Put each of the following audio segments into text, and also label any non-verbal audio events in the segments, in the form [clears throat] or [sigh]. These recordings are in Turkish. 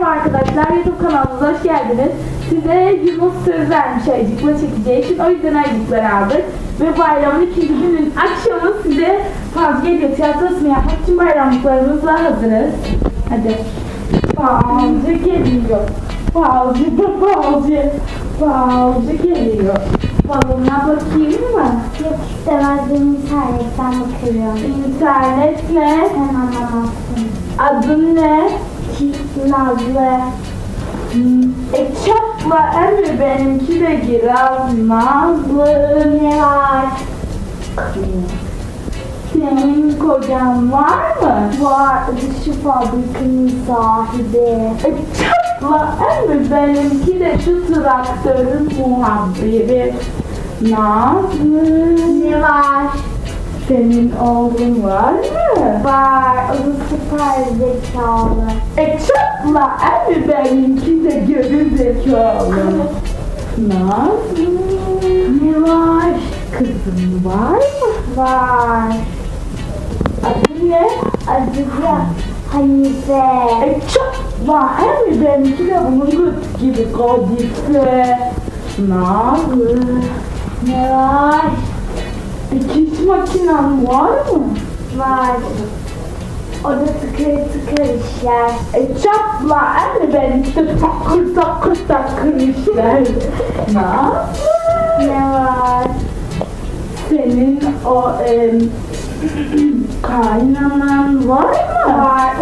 Merhaba arkadaşlar, YouTube kanalımıza hoş geldiniz. Size Yunus söz vermiş ayıcıkla çekeceği için o yüzden ayıcıkları aldık. Ve bayramın ikinci günün akşamı size geliyor tiyatrosunu yapmak için bayramlıklarımızla hazırız. Hadi. Falcı geliyor. Falcı da falcı. Falcı geliyor. Balona bakayım mı? Yok istemez ben internetten bakıyorum. İnternet ne? Sen anlamazsın. Adın ne? Nazlı. E çatla emri benimki de girer Nazlı. Ne? Senin kocan var mı? Var şu fabrikanın sahibi. E çatla emri benimki de şu traktörün muhabbiri. Nazlı. Ne var? Senin oğlun var mı? Var. O da süper zekalı. E çatla emri benimki de geri zekalı. Nazlı. Ne var? Kızın var mı? Var. Adı ne? Adı da Hanife. E çatla emri benimki de bunun gibi kodife. Nazlı. Ne var? Dikiş makinen var mı? Var. O da tıkır tıkır işler. E çatla emri benimki de takır takır takır işler. Nazlı. Ne var? Senin o em, [clears throat] kaynanan var mı? Var.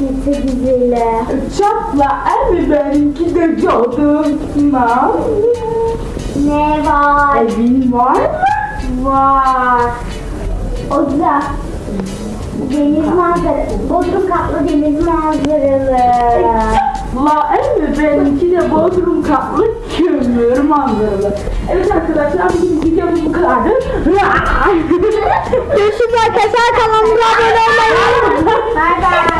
Güzeli. E Çatla emri benimki de gördüm. Nazlı. Ne var? Evin var mı? Vay. O da deniz manzarası. Bodrum kaplı deniz manzaralı. La emmi benimki de Bodrum kaplı kömür manzaralı. Evet arkadaşlar bugün videomuz bu kadardı. Görüşürüz arkadaşlar kanalımıza abone olmayı unutmayın. Bye bye.